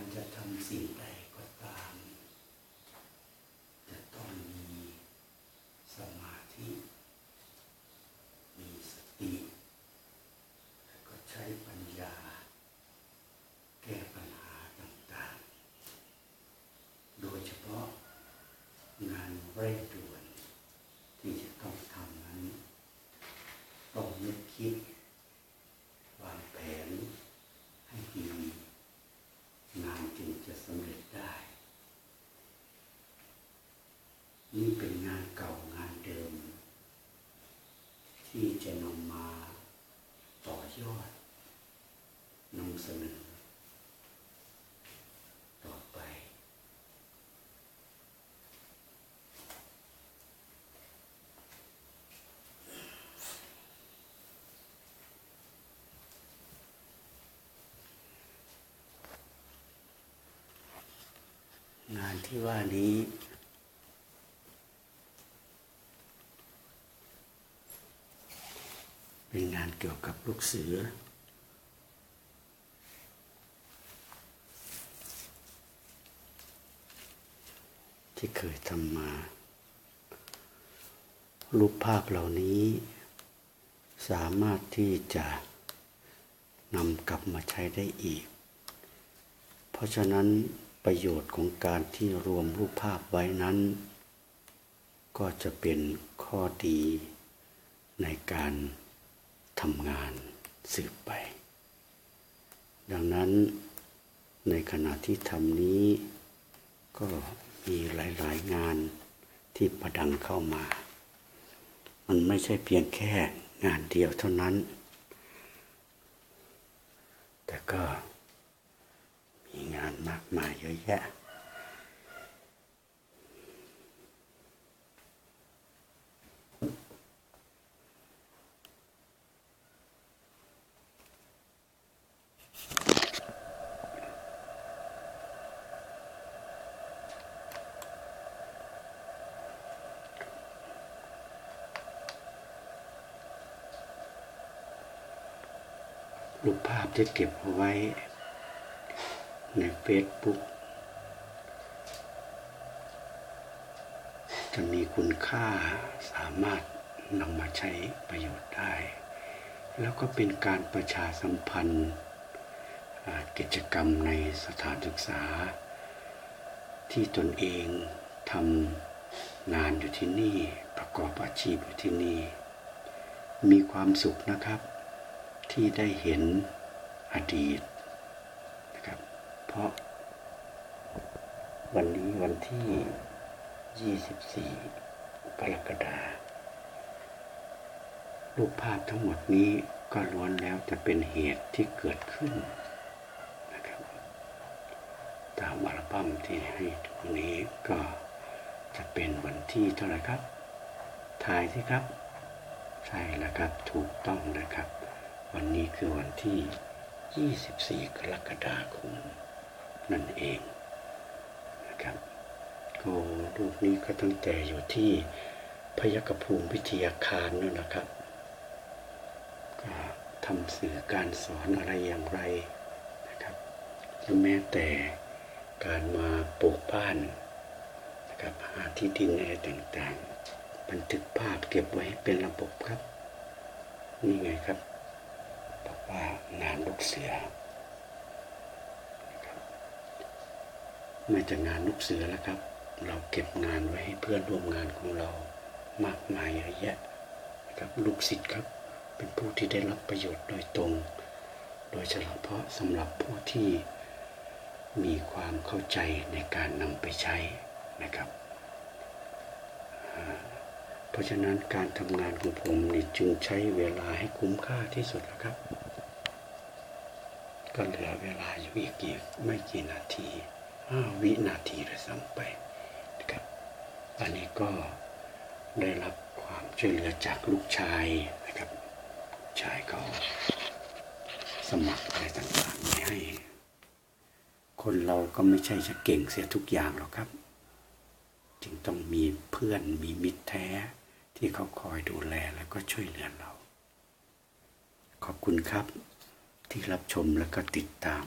การจะทำสิ่งใดก็ตาม จะต้องมีสมาธิ มีสติ แล้วก็ใช้ปัญญา แก้ปัญหาต่างๆ โดยเฉพาะงานเร่งด่วนที่จะต้องทำนั้น ต้องนึกคิด วางแผนให้ดี งานจึงจะสำเร็จได้ นี่เป็นงานเก่างานเดิม ที่จะนำมาต่อยอดนำเสนอ ต่อไป งานที่ว่านี้ เป็นงานเกี่ยวกับลูกเสือ ที่เคยทำมา รูปภาพเหล่านี้ สามารถที่จะนำกลับมาใช้ได้อีก เพราะฉะนั้นประโยชน์ของการที่รวมรูปภาพไว้นั้น ก็จะเป็นข้อดีในการ ทำงานสืบไป ดังนั้นในขณะที่ทำนี้ ก็มีหลาย ๆ งานที่ประดังเข้ามา มันไม่ใช่เพียงแค่งานเดียวเท่านั้น แต่ก็มีงานมากมายเยอะแยะ รูปภาพที่เก็บเอาไว้ ในเฟซบุ๊กจะมีคุณค่าสามารถนำมาใช้ประโยชน์ได้ แล้วก็เป็นการประชาสัมพันธ์ กิจกรรมในสถานศึกษา ที่ตนเองทำงานอยู่ที่นี่ประกอบอาชีพอยู่ที่นี่ มีความสุขนะครับที่ได้เห็นอดีตนะครับ เพราะ วันนี้วันที่ 24 กรกฎาคมรูปภาพทั้งหมดนี้ก็ล้วนแล้วจะเป็นเหตุที่เกิดขึ้นนะครับ ตามอัล บั้มที่ให้ตรงนี้ก็จะเป็นวันที่เท่าไหร่ครับถ่ายสิครับ ใช่แล้วครับถูกต้องนะครับ วันนี้คือวันที่ 24 กรกฎาคมนั่นเองนะครับก็รูปนี้ก็ตั้งแต่อยู่ที่พยกภูมิวิทยาคารนั่นนะครับก็ทำสื่อการสอนอะไรอย่างไรนะครับและแม้แต่ การมาปลูกบ้านนะครับหาที่ดินอะไรต่างๆ บันทึกภาพเก็บไว้เป็นระบบครับ นี่ไงครับบอกว่างานลูกเสือไม่จะงานลูกเสือแล้วครับ เราเก็บงานไว้ให้เพื่อนร่วมงานของเรามากมายเยอะแยะนะครับลูกศิษย์ครับเป็นผู้ที่ได้รับประโยชน์โดยตรง โดยเฉพาะสำหรับผู้ที่ มีความเข้าใจในการนำไปใช้นะครับ เพราะฉะนั้นการทำงานของผมนี่จึงใช้เวลาให้คุ้มค่าที่สุดแล้วครับ ก็เหลือเวลาอยู่อีกกี่ไม่กี่นาทีห้าวินาทีเลยซ้ำไปนะครับอันนี้ก็ได้รับความช่วยเหลือจากลูกชายนะครับ ชายก็สมัครอะไรต่างๆให้ คนเราก็ไม่ใช่จะเก่งเสียทุกอย่างหรอกครับ จึงต้องมีเพื่อนมีมิตรแท้ ที่เขาคอยดูแลแล้วก็ช่วยเหลือเรา ขอบคุณครับที่รับชมแล้วก็ติดตาม